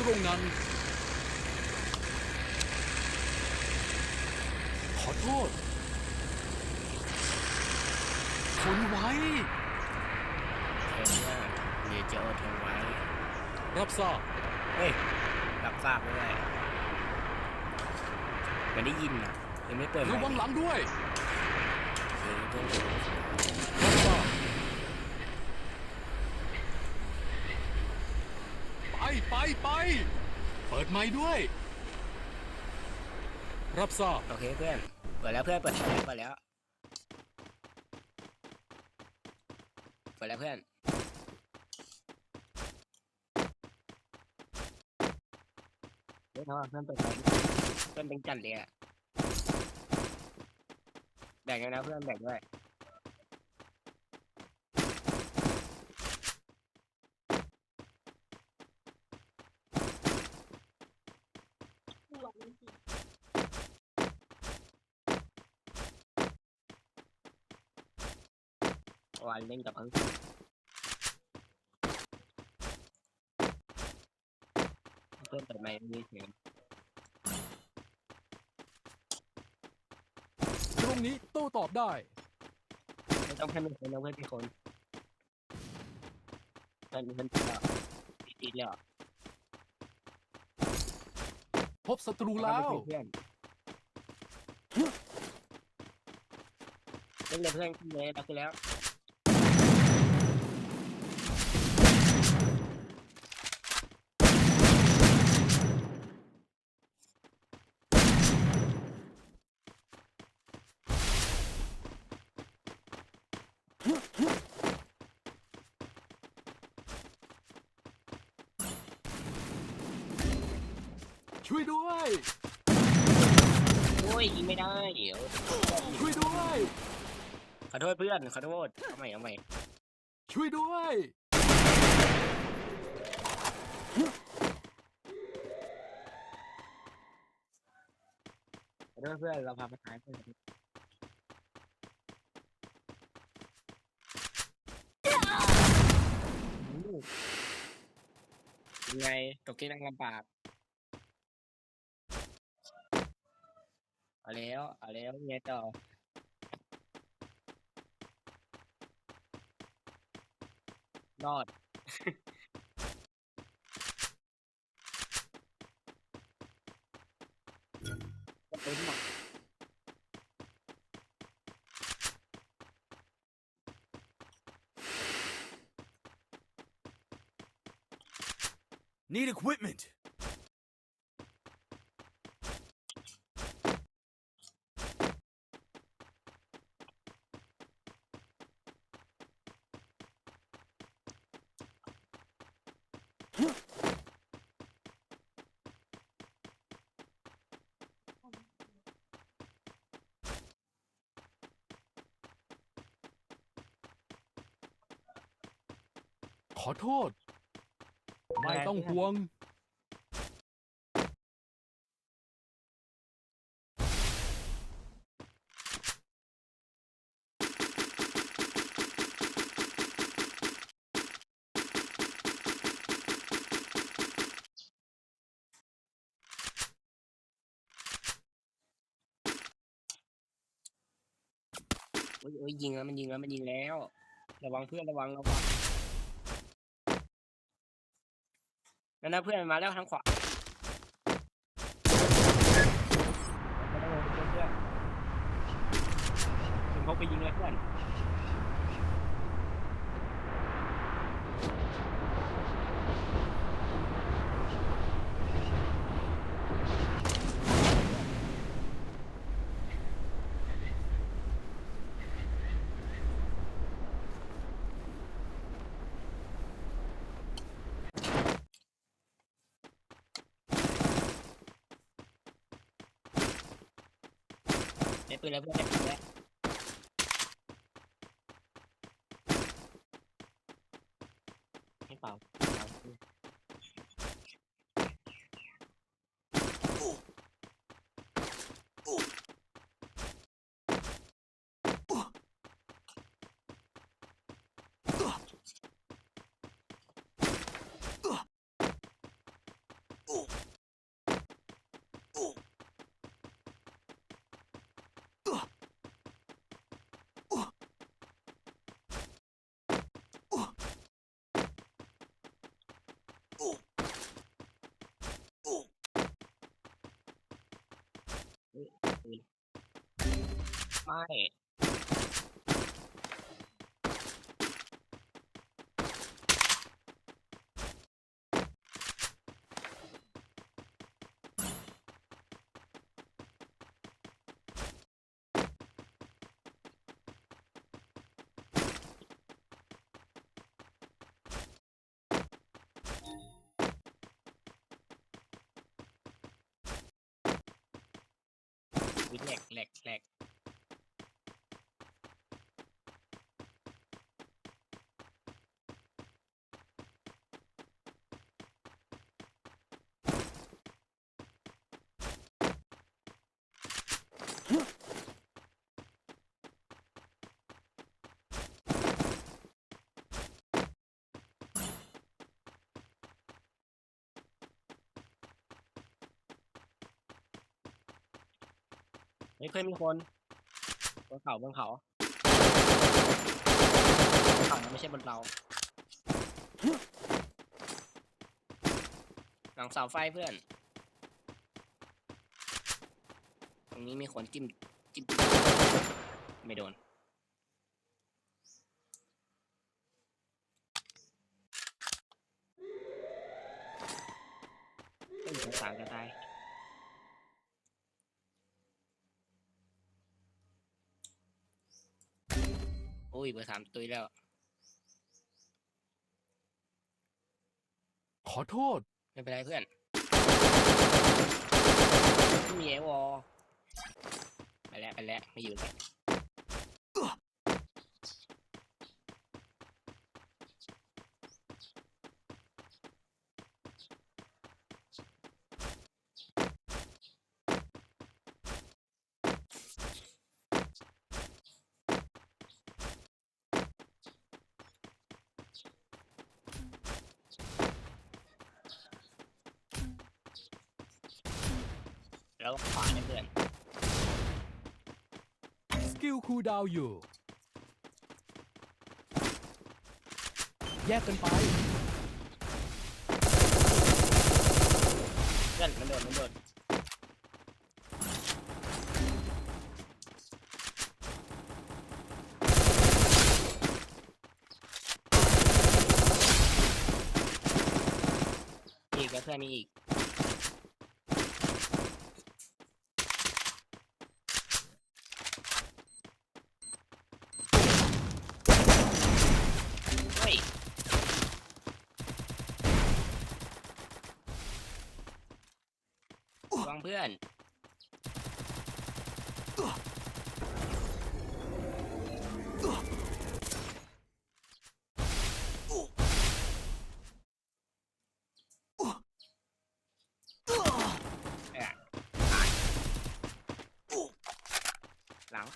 ตรงนั้น ขอโทษทนไว้เห็นว่าเดี๋ยวจะอดทนไว้ รับทราบ เฮ้ย รับทราบด้วยไม่ได้ยินนะยังไม่เปิดไมระวังค์หลังด้วย เฮ้ยเพื่อนผมรับทราบ ไปไป เปิดไม้ด้วย รับทราบ โอเคเพื่อน เปิดแล้วเพื่อน เปิดแล้วเปิดแล้ว เปิดแล้วเพื่อน เฮ้ยน้องเพื่อนเปิดไฟเพื่อนเป็นจันเลยอะแบ่งกันนะเพื่อนแบ่งด้วย วันเล่นกับเพิ่งเพื่อนเปิดไมค์มีเสียงตรงนี้โต้ตอบได้ ไม่ต้องแค่หนึ่งคนนะเพื่อนพี่คนเพื่อนเพื่อนติดแล้วติดแล้วพบศัตรูแล้ว เพื่อนเล่นเลยเพื่อนขึ้นเลยเราขึ้นแล้ว ช่วยด้วย โอ้ยยิงไม่ได้เดี๋ยวช่วยด้วย ขอโทษเพื่อนขอโทษเอาใหม่เอาใหม่ช่วยด้วย ขอโทษเพื่อนเราพาไปท้ายเพื่อนอู้ยังไงตกที่นั่งลำบาก เอาแล้วเอาแล้วยังไงต่อรอดก็เป็นหมด Need equipment ขอโทษ ไม่ต้องห่วง อ้ยโอ้ยยิงแล้วมันยิงแล้วมันยิงแล้ว ระวังเพื่อนระวังระวังนั่นนะเพื่อนมาแล้วทางขวาเพื่อนเพื่อนเขาไปยิงแล้วเพื่อน ได้ปืนแล้วเพื่อนได้ปืนแล้วให้เปล่าเปล่าเพื่อน ป้ายวิแหลกแหลกแหลก ไม่เคยมีคนบนเขาบนเขาเขานะไม่ใช่บนเรา หลังเสาไฟเพื่อน ตรงนี้มีคนจิ้มจิ้มไม่โดน ก็อยู่ตรงสามจะตาย โอ้ยเบอร์สามตุยแล้ว ขอโทษ ไม่เป็นไรเพื่อนไม่มีไอวอลไปแล้วไปแล้วไม่อยู่แล้ว แล้วขวาเนี่ยเพื่อนสกิลคูลดาวน์อยู่ แยกกันไป เพื่อนมันโดดมันโดดอีกแล้วเพื่อนมีอีก วางเพื่อน เอะตายหลัง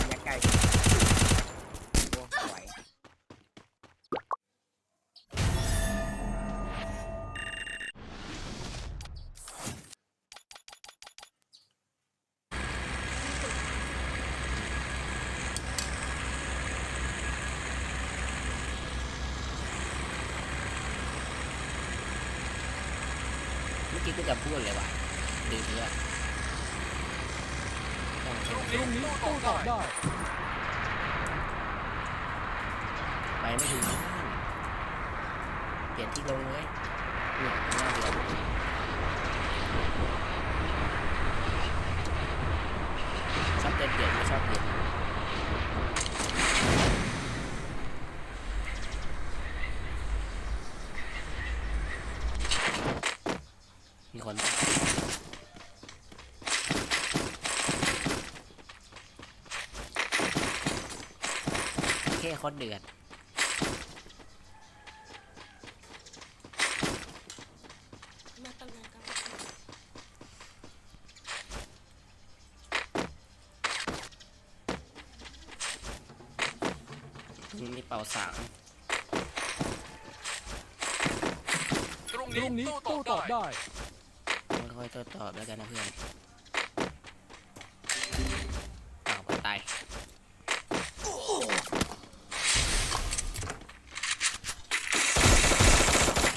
ระยะไกลโอ้สวยเมื่อกี้กูจะพูด เลยว่ะลืมเรื่องต้องใช้ตรงนี้โต้ตอบได้ไปไม่ถึงเปลี่ยนที่ลงเลยเนี่ยหน้าเดียวชอบเดินเปลี่ยนไม่ชอบเปลี่ยน มีคนป่ะแค่คนเดือดมาตั้งนานกันมีเป่าสามตรงนี้โต้ตอบได้ไม่ ค่อยตัวตอบแล้วกันนะเพื่อนอ้าวตาย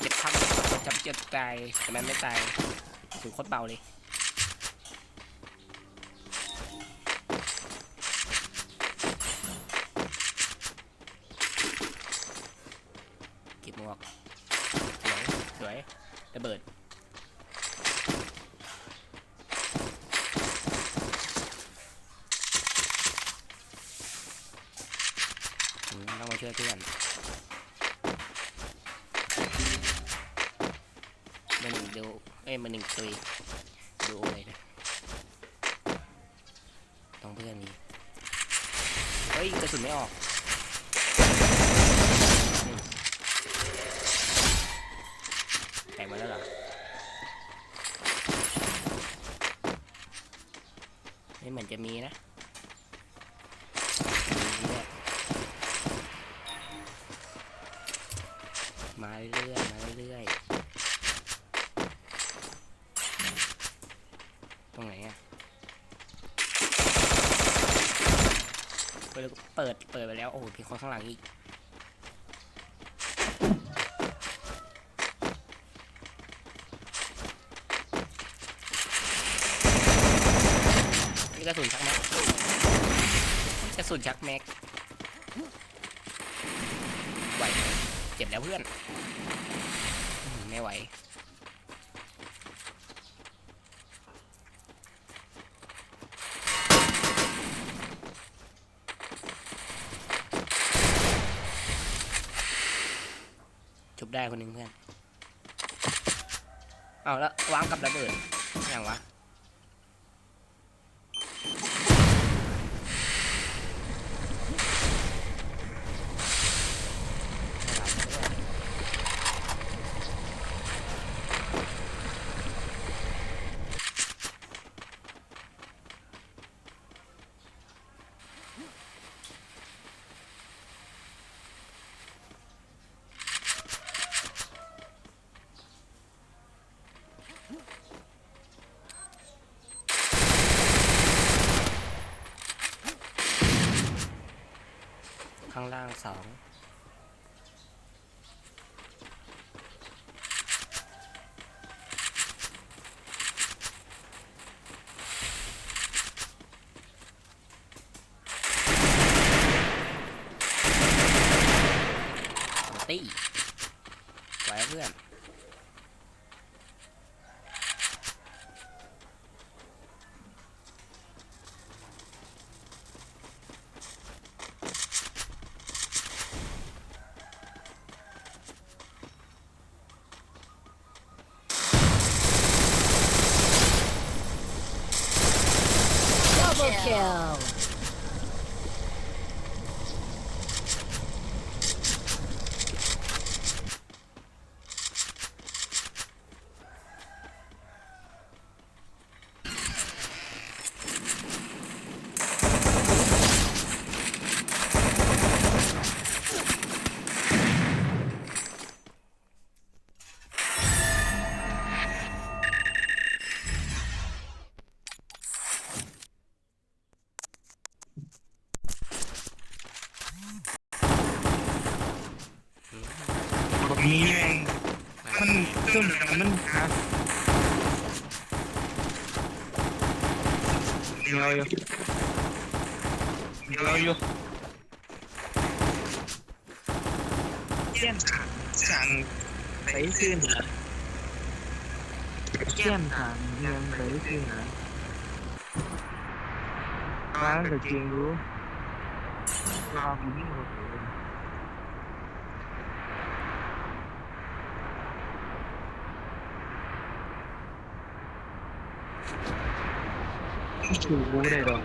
เจ็บทำจับเจจะตายแต่มันไม่ตายถือโคตรเบาเลยเก็บหมวกสวยสวยระเบิด อื มาช่วยเพื่อนมาหนึ่งดูเอ้ยมาหนึ่งตุยดูเลยนะต้องเพื่อนมีเฮ้ยกระสุนไม่ออกแตกมาแล้วเหรอไม่เหมือนจะมีนะ ปิดเปิดเปิดไปแล้ว โอ้โหมีคนข้างหลังอีกนี่กระสุนชักแม็กกระสุนชักแม็กไหวเจ็บแล้วเพื่อนอืมไม่ไหว จุบ ได้คนหนึ่งเพื่อน เอาแล้ววางกับระเบิดอย่างวะ kill. เดียวอยู่เดียวอยู่เยี่ยมสั่งไปขึ้ นเหรอ